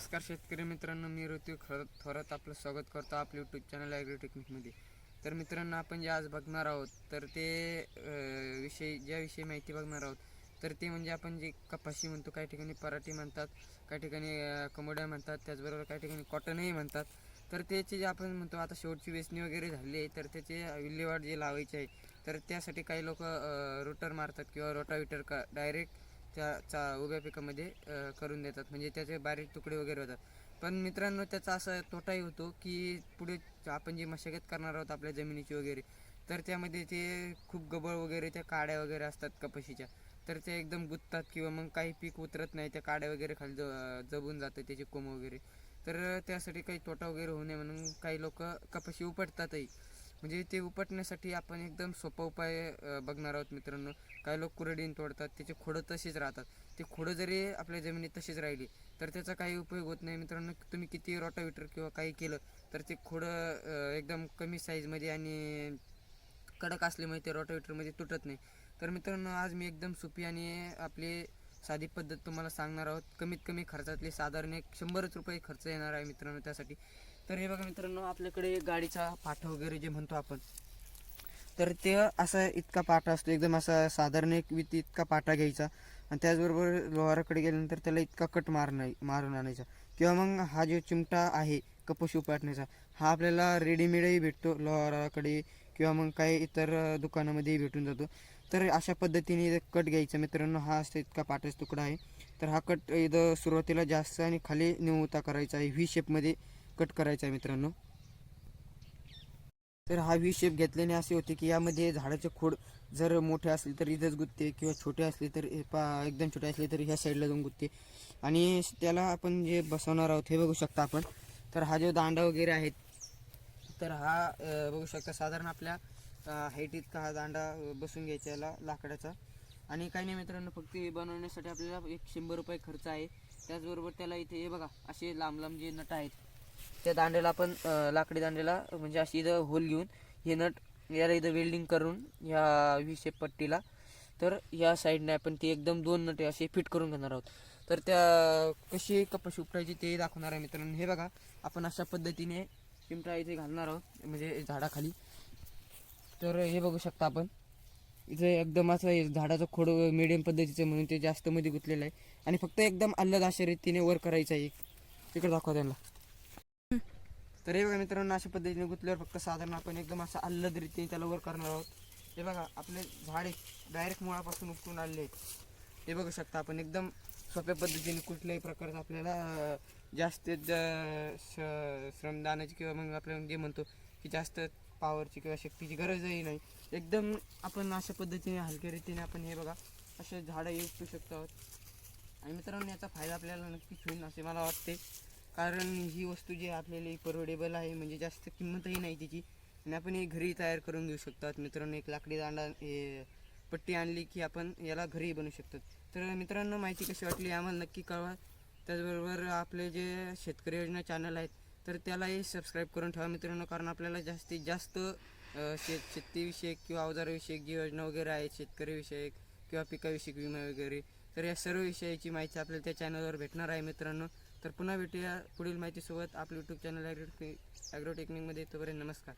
नमस्कार शेतकरी मित्रांनो मी ऋतू खर थोरात आपलं स्वागत करतो आपल्या यूट्यूब चॅनल ॲग्रोटेक्निकमध्ये तर मित्रांनो आपण जे आज बघणार आहोत तर ते विषयी ज्याविषयी माहिती बघणार आहोत तर ते म्हणजे आपण जे कपाशी म्हणतो काही ठिकाणी पराठी म्हणतात काही ठिकाणी कमोड्या म्हणतात त्याचबरोबर काही ठिकाणी कॉटनही म्हणतात. तर त्याचे जे आपण म्हणतो आता शेवटची वेचणी वगैरे झाली आहे तर त्याचे विल्हेवाट जे लावायचे आहे तर त्यासाठी काही लोक रोटर मारतात किंवा रोटाविटर का डायरेक्ट त्या चा उभ्या पिकामध्ये करून देतात. म्हणजे त्याचे बारीक तुकडे वगैरे होतात. पण मित्रांनो त्याचा असा तोटाही होतो की पुढे आपण जी मशागत करणार आहोत आपल्या जमिनीची वगैरे तर त्यामध्ये ते खूप गबळ वगैरे त्या काड्या वगैरे असतात कपाशीच्या. तर ते एकदम गुंततात किंवा मग काही पीक उतरत नाही त्या काड्या वगैरे खाली ज जबून जातं त्याचे कोंब वगैरे. तर त्यासाठी काही तोटा वगैरे होऊ नये म्हणून काही लोक कपाशी उपटतातही. म्हणजे ते उपटण्यासाठी आपण एकदम सोपा उपाय बघणार आहोत मित्रांनो. काही लोक कुरडीन तोडतात त्याचे खोडं तशीच राहतात. ते खोडं जरी आपल्या जमिनीत तशीच राहिली तर त्याचा काही उपयोग होत नाही मित्रांनो. तुम्ही किती रोटाविटर किंवा काही केलं तर ते खोडं एकदम कमी साईजमध्ये आणि कडक असल्यामुळे ते रोटाविटरमध्ये तुटत नाही. तर मित्रांनो आज मी एकदम सोपी आणि आपली साधी पद्धत तुम्हाला सांगणार आहोत. कमीत कमी खर्चातले साधारण एक शंभरच रुपये खर्च येणार आहे मित्रांनो त्यासाठी. तर हे बघा मित्रांनो आपल्याकडे गाडीचा पाठा वगैरे जे म्हणतो आपण तर ते असा इतका पाठा असतो एकदम असा साधारण एक वित इतका पाठा घ्यायचा आणि त्याचबरोबर लोहाराकडे गेल्यानंतर त्याला इतका कट मारणा मारून आणायचा. किंवा मग हा जो चिमटा आहे कपशी उपाटण्याचा हा आपल्याला रेडीमेडही भेटतो लोहाराकडे किंवा मग काही इतर दुकानामध्येही भेटून जातो. तर अशा पद्धतीने कट घ्यायचा मित्रांनो हा असतो इतका पाटाचा तुकडा आहे. तर हा कट इथं सुरुवातीला जास्त आणि खाली निवता करायचा आहे व्ही शेपमध्ये कट करायचा आहे मित्रांनो. तर हा व्ही शेप घेतल्याने असे होते की यामध्ये झाडाचे खोड जर मोठे असले तर इथंच गुत्ते किंवा छोटे असले तर पा एकदम छोटे असले तर ह्या साईडला जाऊन गुत्ते. आणि त्याला आपण जे बसवणार आहोत हे बघू शकता आपण. तर हा जो दांडा वगैरे आहे तर हा बघू शकता साधारण आपल्या हाईट इतका हा दांडा बसून घ्यायचा याला लाकडाचा. आणि काही नाही मित्रांनो फक्त हे बनवण्यासाठी आपल्याला एक शंभर रुपये खर्च आहे. त्याचबरोबर त्याला इथे हे बघा असे लांब लांब जे नट आहेत त्या दांड्याला आपण लाकडी दांड्याला म्हणजे अशी इथं होल घेऊन हे नट याला इथं वेल्डिंग करून ह्या व्ही शेप पट्टीला. तर ह्या साईडने आपण ते एकदम दोन नटे असे फिट करून घेणार आहोत. तर त्या कशी कपाशी उपटायची ते दाखवणार आहे मित्रांनो. हे बघा आपण अशा पद्धतीने चिमटा इथे घालणार आहोत म्हणजे झाडाखाली. तर हे बघू शकता आपण. इथे एकदम असं झाडाचं खोड मिडियम पद्धतीचं म्हणून ते जास्त मध्ये गुंतलेलं आहे. आणि फक्त एकदम अल्लद अशा रीतीने वर करायचं आहे तिकडे दाखवा त्यांना. तर हे बघा मित्रांनो अशा पद्धतीने गुंतल्यावर फक्त साधारण आपण एकदम असं अल्लद रीतीने त्याला वर करणार आहोत. हे बघा आपले झाडे डायरेक्ट मुळापासून उपटून आलेले आहेत. हे बघू शकता आपण एकदम सोप्या पद्धतीने कुठल्याही प्रकारचं आपल्याला अं, जास्तीत जा- श्रमदानाची किंवा मग आपण जे म्हणतो की जास्त पॉवरची किंवा शक्तीची गरजही नाही. एकदम आपण अशा पद्धतीने हलक्या रीतीने आपण हे बघा असे झाडं उपटू शकतो आहोत. आणि मित्रांनो याचा फायदा आपल्याला नक्कीच होईल असे मला वाटते. कारण ही वस्तू जी आपल्याला परवडेबल आहे म्हणजे जास्त किंमतही नाही तिची. आणि आपण हे घरी तयार करून घेऊ शकतात मित्रांनो एक लाकडी दांडा हे पट्टी आणली की आपण याला घरी बनवू शकतो. तर मित्रांनो माहिती कशी वाटली आम्हाला नक्की कळवा. त्याचबरोबर आपले जे शेतकरी योजना चॅनल आहेत तर त्यालाही सबस्क्राईब करून ठेवा मित्रांनो कारण आपल्याला जास्तीत जास्त शेत शेतीविषयक किंवा अवजाराविषयक जी योजना वगैरे आहेत शेतकरीविषयक किंवा पिकाविषयक विमा वगैरे तर या सर्व विषयाची माहिती आपल्याला त्या चॅनलवर भेटणार आहे मित्रांनो. तर पुन्हा भेटूया पुढील माहितीसोबत. आपलं यूट्यूब चॅनल ॲग्रो ॲग्रोटेक्निकमध्ये तोपर्यंत नमस्कार.